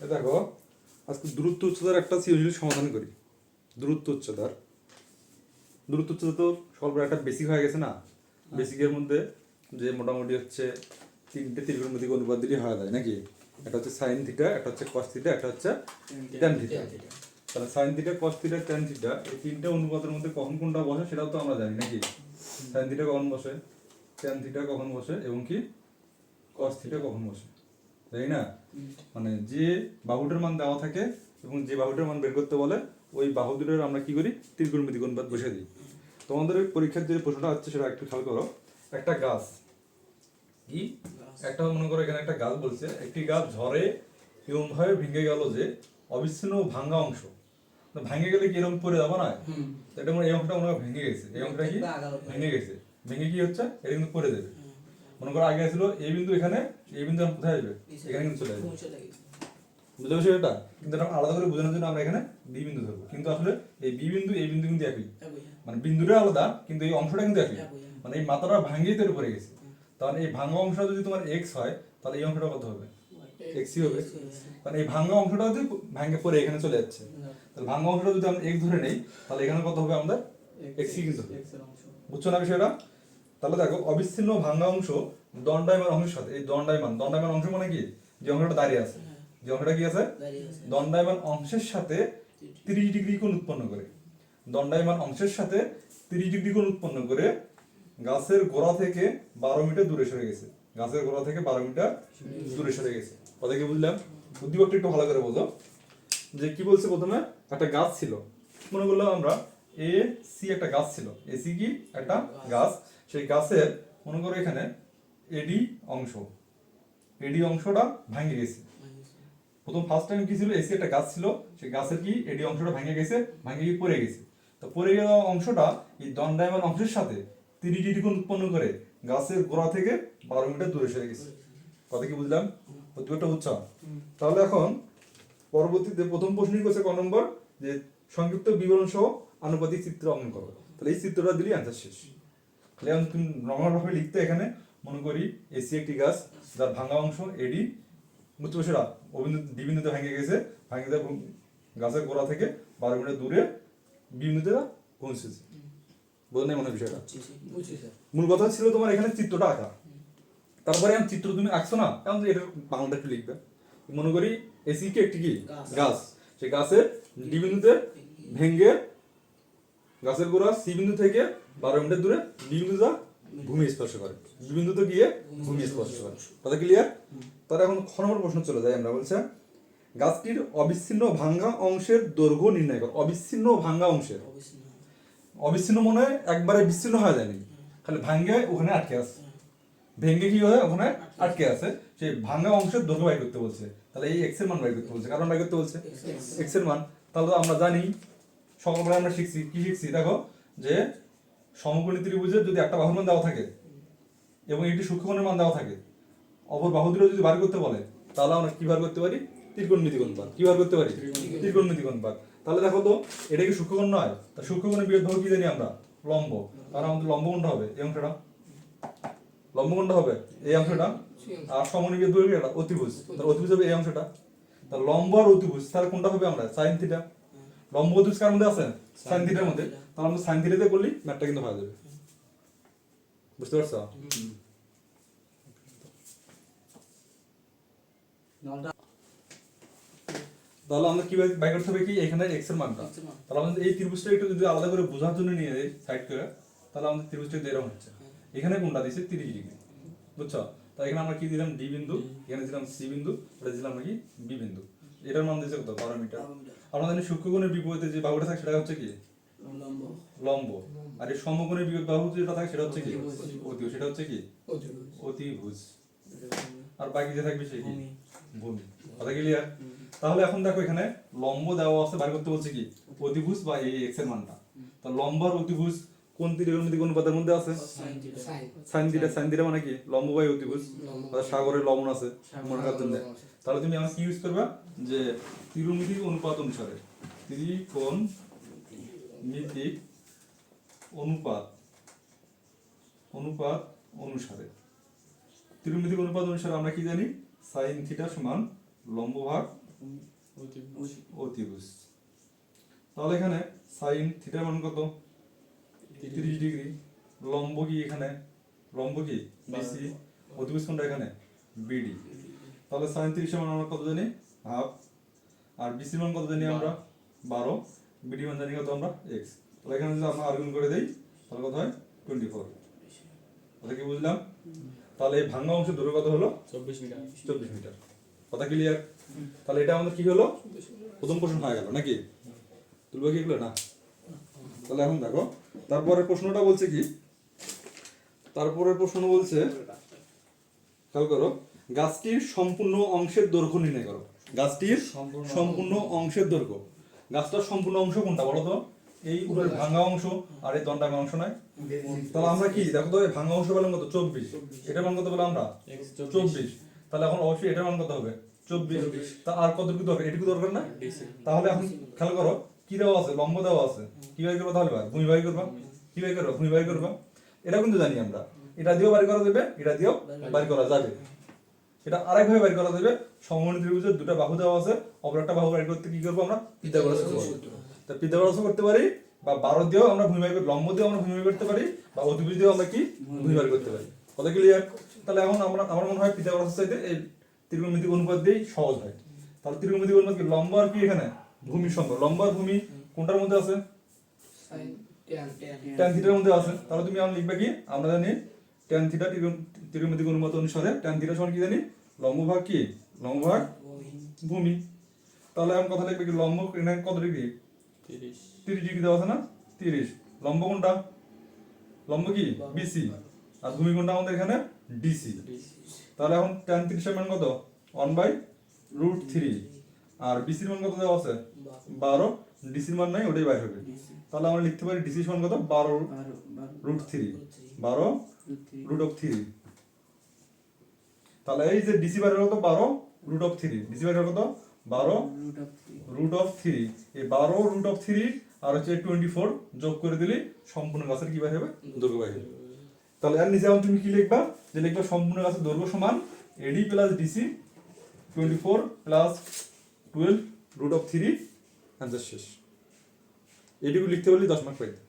দেখো আজকে দূরত্ব উচ্চতার একটা সিরিজ সমাধান করি। দূরত্ব উচ্চতার। দূরত্ব উচ্চতা তো সর্ব একটা বেসিক হয়ে গেছে না? বেসিকের মধ্যে যে মোটামুটি হচ্ছে তিনটে ত্রিকোণমিতিক অনুপাত দিলেই হয়ে যায় নাকি? একটা হচ্ছে সাইন থিটা একটা হচ্ছে কস থিটা একটা হচ্ছে ট্যান থিটা তাহলে sine theta cos theta tan theta এই তিনটে অনুপাতের মধ্যে কখন কোনটা বসে সেটাও তো আমরা জানি নাকি? সাইন থিটা কখন বসে? ট্যান থিটা কখন বসে? এবং কি? কস থিটা কখন বসে? তাই না? মানে যে বাহুটার মান দেওয়া থাকে এবং যে বাহুটার মান বের করতে বলে ওই বাহু দুটোর আমরা কি করি? ত্রিকোণমিতিক অনুপাত বসে দিই। তোমাদের পরীক্ষার যে প্রশ্নটা হচ্ছে সেটা একটু খেয়াল করো। একটা গাছ। কি? একটা মনে করো এখানে একটা গাছ বলছে। একটি গাছ ঝড়ে এরকম ভাবে ভেঙে গেল যে অবিচ্ছিন্ন ভাঙ্গা অংশ। ভেঙে গেলে কি এরকম পড়ে যাব না? এটা মনে এই অংশটা মনে হয় ভেঙে গেছে। এই অংশটা কি? ভেঙে গেছে। ভেঙে কি হচ্ছে? এটা কিন্তু পড়ে দেবে মনে করো আগে ছিল এই বিন্দু এখানে এই বিন্দু এখন কোথায় আসবে? এখানে কিন্তু চলে আসবে। বুঝতে পারছ এটা কিন্তু এটা আলাদা করে বোঝানোর জন্য আমরা এখানে বি বিন্দু ধরবো। কিন্তু আসলে এই বি বিন্দু এই বিন্দু কিন্তু একই। মানে বিন্দুটা আলাদা কিন্তু এই অংশটা কিন্তু একই। মানে এই মাথাটা ভাঙিয়ে তো পড়ে গেছে। তাহলে এই ভাঙা অংশটা যদি তোমার এক্স হয় তাহলে এই অংশটা কত হবে? এক্সই হবে। মানে এই ভাঙা অংশটা যদি ভাঙে পরে এখানে চলে যাচ্ছে তাহলে ভাঙা অংশটা যদি আমরা এক্স ধরে নেই তাহলে এখানে কত হবে আমাদের? এক্সই কিন্তু। বুঝছ না বিষয়টা? তাহলে দেখো অবিচ্ছিন্ন ভাঙা অংশ দণ্ডায়মান অংশের সাথে এই দণ্ডায়মান দণ্ডায়মান অংশ মানে কি? যে অংশটা দাঁড়িয়ে আছে। যে অংশটা কি আছে? দণ্ডায়মান অংশের সাথে তিরিশ ডিগ্রি কোণ উৎপন্ন করে। দণ্ডায়মান অংশের সাথে তিরিশ ডিগ্রি কোণ উৎপন্ন করে গাছের গোড়া থেকে বারো মিটার দূরে সরে গেছে। গাছের গোড়া থেকে বারো মিটার দূরে সরে গেছে। কথা কি বুঝলাম? বুদ্ধিবক্তা একটু ভালো করে বোঝো। যে কি বলছে প্রথমে? একটা গাছ ছিল। মনে করলাম আমরা এ সি একটা গাছ ছিল। এ সি কি? একটা গাছ। সেই গাছের, মনে করো এখানে এডি অংশ। এডি অংশটা ভাঙে গেছে। প্রথম ফার্স্ট টাইম কি ছিল? এসি একটা গাছ ছিল। সেই গাছের কি এডি অংশটা ভেঙে গেছে? ভেঙে গিয়ে পড়ে গেছে। তো পড়ে যাওয়া অংশটা এই দণ্ডায়মান অংশের সাথে তিরিশ ডিগ্রি কোণ উৎপন্ন করে গাছের গোড়া থেকে বারো মিটার দূরে সরে গেছে। কথা কি বুঝলাম? প্রতিবারটা বুঝছ তাহলে এখন পরবর্তীতে প্রথম প্রশ্নই করছে ক নম্বর? যে সংক্ষিপ্ত বিবরণ সহ আনুপাতিক চিত্র অঙ্কন করো। তাহলে এই চিত্রটা দিলেই আনসার শেষ। তুমি নর্মালভাবে লিখতে এখানে মনে করি এসি একটি গাছ যার ভাঙা অংশ এডি বুঝতে পারছ না ভেঙে গেছে ভেঙে দেওয়া গাছের গোড়া থেকে বারো মিটার দূরে পৌঁছেছে। বোঝা নেই মনে বিষয়টা? মূল কথা ছিল তোমার এখানে চিত্রটা আঁকা। তারপরে এখন চিত্র তুমি আঁকছো না এখন তো এটার বাংলাটা একটু লিখবে। মনে করি এসি কি একটি কি? গাছ। গাছ। সেই গাছের ডি বিন্দুতে ভেঙ্গে গাছের গোড়া সি বিন্দু থেকে বারো মিটার দূরে বিন্দু যা ভূমি স্পর্শ করে। বি বিন্দুতে গিয়ে ভূমি স্পর্শ করে। কথা ক্লিয়ার তাহলে এখন খ নম্বর প্রশ্ন চলে যায় আমরা, বলছে, গাছটির অবিচ্ছিন্ন ভাঙ্গা অংশের দৈর্ঘ্য নির্ণয় করো। অবিচ্ছিন্ন ভাঙ্গা অংশের। অবিচ্ছিন্ন মনে হয় একবারে বিচ্ছিন্ন হয়ে যায়নি। খালি ভাঙ্গে ওখানে আটকে আছে। ভেঙ্গে কি হয়? ওখানে আটকে আছে। সেই ভাঙ্গা অংশের দৈর্ঘ্য বাই করতে বলছে। তাহলে এই এক্সের মান বাই করতে বলছে। কারণ বাই করতে বলছে? এক্সের মান। তাহলে তো আমরা জানি সকালবেলা আমরা শিখছি। কি শিখছি? দেখো, যে সমকোণী ত্রিভুজের যদি একটা বাহুর মান দেওয়া থাকে এবং একটি সূক্ষ্মকোণের মান দেওয়া থাকে অপর বাহু দুটো যদি বার করতে বলে তাহলে আমরা কি বার করতে পারি? ত্রিকোণমিতিক অনুপাত। কি বার করতে পারি? ত্রিকোণমিতিক। অনুপাত। তাহলে দেখো তো এটা কি সূক্ষ্মকোণ নয়? তা সূক্ষ্মকোণের বিরোধ বাহু কি জানি আমরা? লম্ব। তাহলে আমাদের লম্ব হবে এই অংশটা। লম্ব হবে এই অংশটা। আর সমনি বিরোধ কি? এটা অতিভুজ। তাহলে অতিভুজ হবে এই অংশটা। তাহলে লম্ব আর অতিভুজ তাহলে কোনটা হবে আমরা? Sine theta. লম্ব অতিভুজ কার মধ্যে আছে? সাইন থিটার মধ্যে তাহলে আমরা সাইন থিটাতে করলি ম্যাথটা কিন্তু হয়ে যাবে। বুঝতে পারছ? তাহলে আমরা কীভাবে বাই করতে হবে কি? এখানে এক্সের মানটা। মান। তাহলে আমাদের এই ত্রিভুজটা একটু যদি আলাদা করে বোঝার জন্য নিয়ে যাই সাইড করে তাহলে আমাদের ত্রিভুজটা এরকম হচ্ছে। এখানে কোনটা দিয়েছে? তিরিশ ডিগ্রি। বুঝছ? তাই এখানে আমরা কি দিলাম? ডি বিন্দু। এখানে দিলাম সি বিন্দু। এটা দিলাম নাকি বি বিন্দু। এটার মান দিয়েছে কত? বারো মিটার। আমরা জানি সূক্ষ্মকোণের বিপরীতে যে বাহুটা থাকে সেটা হচ্ছে কি? লম্ব। আর এই সমকোণের বিপরীত বাহু যেটা থাকে সেটা হচ্ছে কি? অতিভুজ। সেটা হচ্ছে কি? অতিভুজ। আর বাকি যে থাকবে সে কি? ভূমি। কথা ক্লিয়ার তাহলে এখন দেখো এখানে লম্ব দেওয়া আছে বার করতে বলছে কি? অতিভুজ বা এই এক্সের মানটা। তো লম্ব আর অতিভুজ কোন ত্রিকোণমিতিক অনুপাতের মধ্যে আছে? সাইন থিটা সাইন থিটা মানে কি? লম্ব বাই অতিভুজ আর সাগরের লবণ আছে মনে রাখার জন্য তাহলে তুমি আমার কি ইউজ করবে? যে ত্রিকোণমিতিক অনুপাত অনুসারে। ত্রিকোণ মিতিক অনুপাত অনুপাত অনুসারে। ত্রিকোণমিতিক অনুপাত অনুসারে আমরা কি জানি? সাইন থিটা সমান লম্ব ভাগ অতিভুজ। তাহলে এখানে সাইন থিটার মান কত? তিরিশ ডিগ্রি লম্ব কি এখানে? লম্ব কি? বিসি অতিভুজ কোনটা এখানে? বিডি তাহলে সাইন তিরিশের মান আমরা কত জানি? হাফ। আর বিসির মান কত জানি আমরা? বারো। বিডি মান জানি কত আমরা? এক্স তাহলে এখানে যদি আমরা আর্গুন করে দেই তাহলে কত হয়? টোয়েন্টি ফোর তাহলে কি বুঝলাম? তাহলে এই ভাঙ্গা অংশ দূরে কত হলো? চব্বিশ মিটার। চব্বিশ মিটার। কথা ক্লিয়ার তাহলে এটা আমাদের কি হলো? প্রথম প্রশ্ন হয়ে গেল নাকি? তুলবে কি এগুলো? না। তাহলে এখন দেখো তারপরে প্রশ্নটা বলছে কি? তারপরে প্রশ্ন বলছে খেয়াল করো গাছটির সম্পূর্ণ অংশের দৈর্ঘ্য নির্ণয় করো। গাছটির সম্পূর্ণ- অংশের দৈর্ঘ্য। গাছটার সম্পূর্ণ অংশ কোনটা বলো তো? এই উপরের ভাঙা অংশ। আর এই দণ্ডাঙ্গা অংশ নয়? তাহলে আমরা কি দেখো তো এই ভাঙা অংশ পেলাম কত? চব্বিশ। এটার মান কত পেলাম আমরা? চব্বিশ। তাহলে এখন অবশ্যই এটা মান কত হবে? চব্বিশ। তা আর কতটুকু দরকার? এটুকু দরকার না? তাহলে এখন খেয়াল করো কি দেওয়া আছে? লম্ব দেওয়া আছে। কি বাই করব তাহলে ভাই? ভূমি বাই করবা? কি বাই করবা? ভূমি বাই করবা? এটা কিন্তু জানি আমরা। এটা দিয়েও বাড়ি করা যাবে এটা দিয়েও বাড়ি করা যাবে। এটা আরেকভাবে বাড়ি করা যাবে। সমমনি ত্রিভুজের দুটো বাহু দেওয়া আছে। অপর একটা বাহু বাড়ি করতে কি করব আমরা? পিথাগোরাস করব তা পিথাগোরাসও করতে পারি বা বারো দিয়েও আমরা ভূমি করি লম্ব দিয়েও আমরা ভূমি করতে পারি বা অতিভুজ দিয়েও আমরা কি ভূমি বাই করতে পারি। কথা ক্লিয়ার তাহলে এখন আমরা আমার মনে হয় পিথাগোরাসের চাইতে এই ত্রিকোণমিতিক অনুপাত দিয়েই সহজ হয়। তাহলে ত্রিকোণমিতিক অনুপাত কি? লম্ব আর কি এখানে? ভূমির সঙ্গ লম্ব ভূমি কোনটার মধ্যে আছে? ট্যান থিটার মধ্যে আছে। তাহলে তুমি এখন লিখবে কি? আমরা জানি ট্যান থিটা ত্রিকোণমিতিক অনুপাত অনুসারে ট্যান থিটা সমান কি জানি? লম্ব ভাগ কি? লম্ব ভাগ ভূমি। তাহলে এখন কথা লিখবে কি? লম্ব কত ডিগ্রি? তিরিশ। তিরিশ ডিগ্রি দেওয়া আছে না? তিরিশ। লম্ব কোনটা? লম্ব কি? বিসি আর ভূমি কোনটা আমাদের এখানে? ডিসি তাহলে এখন ট্যান তিরিশের মান কত? ওয়ান বাই রুট থ্রি আর বিসির মান কত দেওয়া আছে? বারো। ডিসির মান নাই ওটাই বাইর হবে। তাহলে আমরা লিখতে পারি ডিসির মান কত? বারো রুট থ্রি বারো রুট অফ থ্রি তাহলে এই যে ডিসি বাইরের কত? বারো রুট অফ থ্রি ডিসি বাইরের কত? বারো রুট অফ থ্রি এই বারো রুট অফ থ্রি আর হচ্ছে টোয়েন্টি ফোর যোগ করে দিলে সম্পূর্ণ গাছের কি বাইর হবে? দৈর্ঘ্য বাইর হবে। তাহলে এর নিচে তুমি কি লিখবা? যে লিখবা সম্পূর্ণ গাছের দৈর্ঘ্য সমান AD plus DC twenty four plus twelve root of three answer শেষ। এটুকু লিখতে পারলে দশ মার্ক পাইতে।